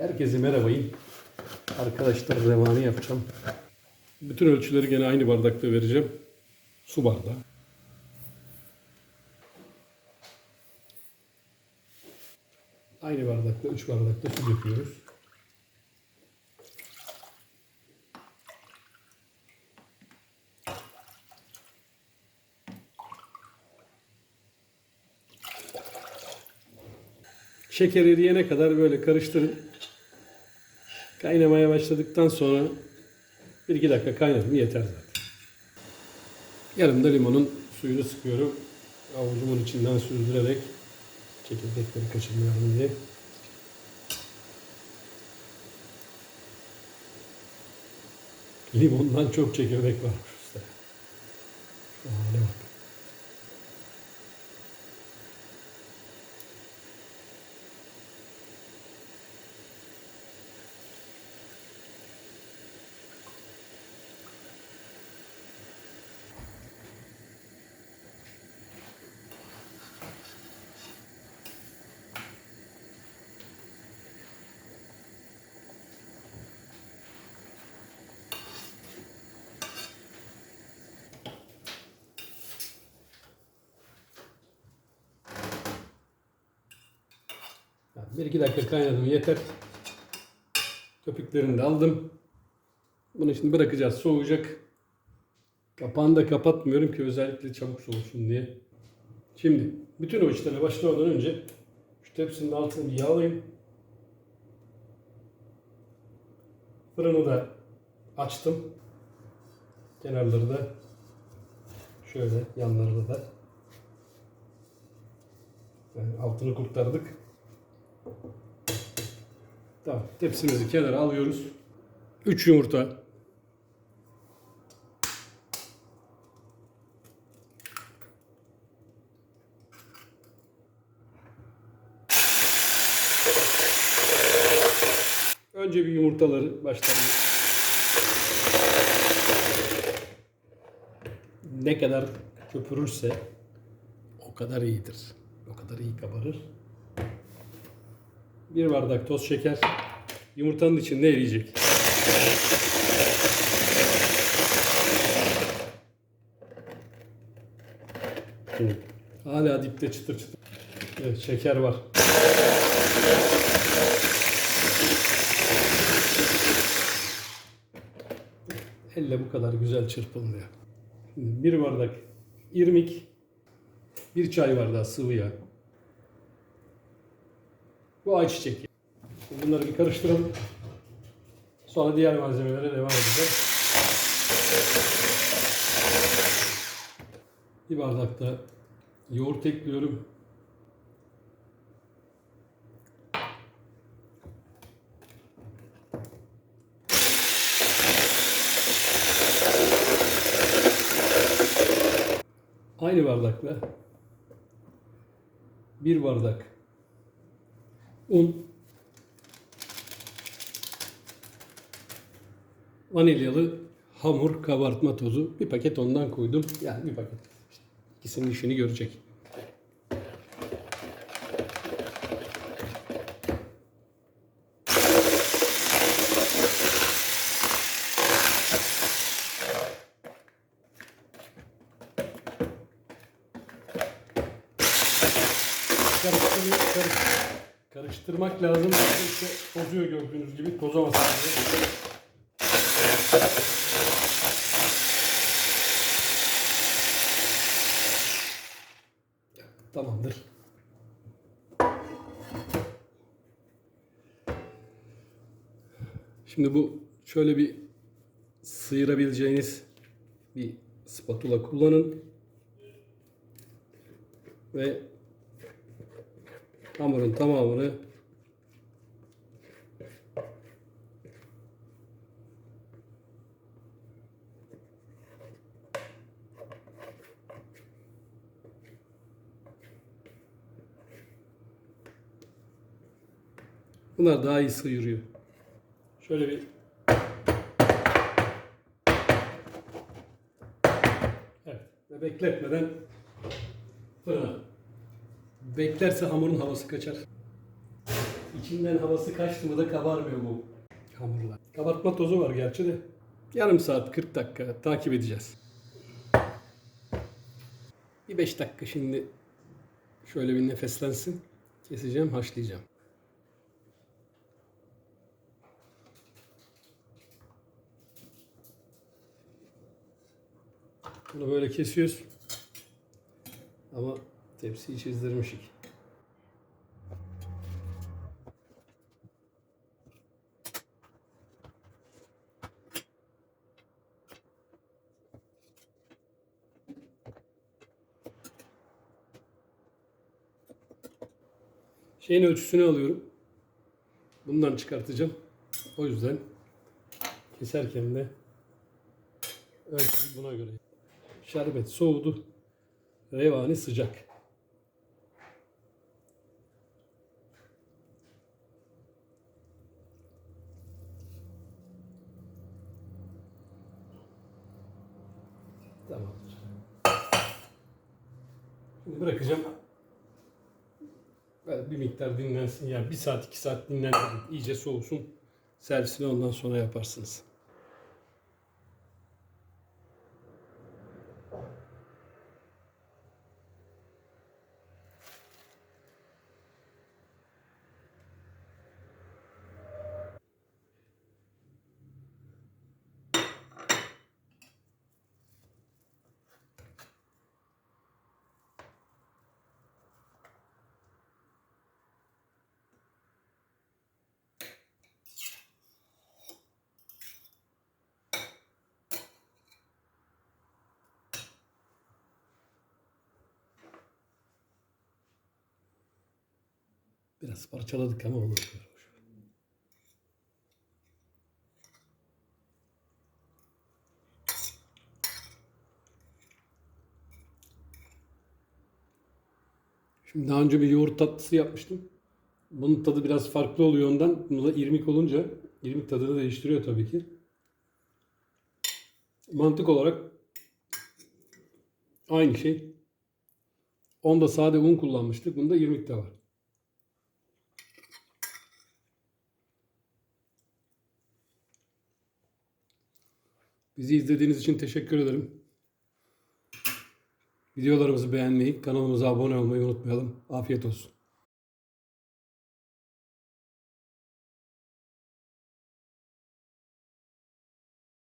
Herkese merhabayım. Arkadaşlar zamanı yapacağım. Bütün ölçüleri gene aynı bardakta vereceğim. Su bardağı. Aynı bardakta, 3 bardakta su döküyoruz. Şeker eriyene kadar böyle karıştırın. Kaynamaya başladıktan sonra 1-2 dakika kaynadı mı yeter zaten. Yarım da limonun suyunu sıkıyorum. Avucumun içinden süzdürerek çekirdekleri kaçırmayalım diye. Limondan çok çekirdek. Şu hale bak. Bir iki dakika kaynadı mı yeter. Köpüklerini de aldım. Bunu şimdi bırakacağız soğuyacak. Kapağını da kapatmıyorum ki özellikle çabuk soğusun diye. Şimdi bütün o işlere başlamadan önce şu tepsinin altını bir yağlayayım. Fırını da açtım. Kenarları da şöyle yanlarını da yani altını kurtardık. Tamam. Tepsimizi kenara alıyoruz. 3 yumurta. Önce bir yumurtaları baştan ne kadar köpürürse o kadar iyidir. O kadar iyi kabarır. Bir bardak toz şeker. Yumurtanın içinde eriyecek. Hala dipte çıtır çıtır. Evet şeker var. Elle bu kadar güzel çırpılmıyor. Şimdi bir bardak irmik, bir çay bardağı sıvı yağ. Bu ayçiçek yağı. Şimdi bunları bir karıştıralım. Sonra diğer malzemelere devam edeceğiz. Bir bardak da yoğurt ekliyorum. Aynı bardakla bir bardak vanilyalı hamur kabartma tozu. Bir paket ondan koydum. Yani bir paket. İşte işini görecek. Karıştırmak, karış- karıştırmak lazım. İşte tozuyor gördüğünüz gibi. Tozamasın diye. Tamamdır. Şimdi bu şöyle bir sıyırabileceğiniz bir spatula kullanın. Ve hamurun tamamını Bunlar daha iyi sıyırıyor. Şöyle bir Evet. Ve bekletmeden fırına. Beklerse hamurun havası kaçar. İçi İçinden havası kaçtı mı da kabarmıyor bu hamurlar. Kabartma tozu var gerçi de. Yarım saat 40 dakika takip edeceğiz. Bir 5 dakika şimdi şöyle bir nefeslensin. Keseceğim, haşlayacağım. Bunu böyle kesiyoruz. Ama tepsiyi çizdirmişik. Şeyin ölçüsünü alıyorum. Bundan çıkartacağım. O yüzden keserken de ölçüyü buna göre. Şerbet soğudu. Revani sıcak. Tamamdır. Şimdi bırakacağım. Böyle bir miktar dinlensin. Yani bir saat iki saat dinlendirin. İyice soğusun. Servisini ondan sonra yaparsınız. Biraz parçaladık ama olur. Şimdi daha önce bir yoğurt tatlısı yapmıştım. Bunun tadı biraz farklı oluyor ondan. Bunu da irmik olunca irmik tadını değiştiriyor tabii ki. Mantık olarak aynı şey. Onda sade un kullanmıştık. Bunda irmik de var. Bizi izlediğiniz için teşekkür ederim. Videolarımızı beğenmeyi, kanalımıza abone olmayı unutmayalım. Afiyet olsun.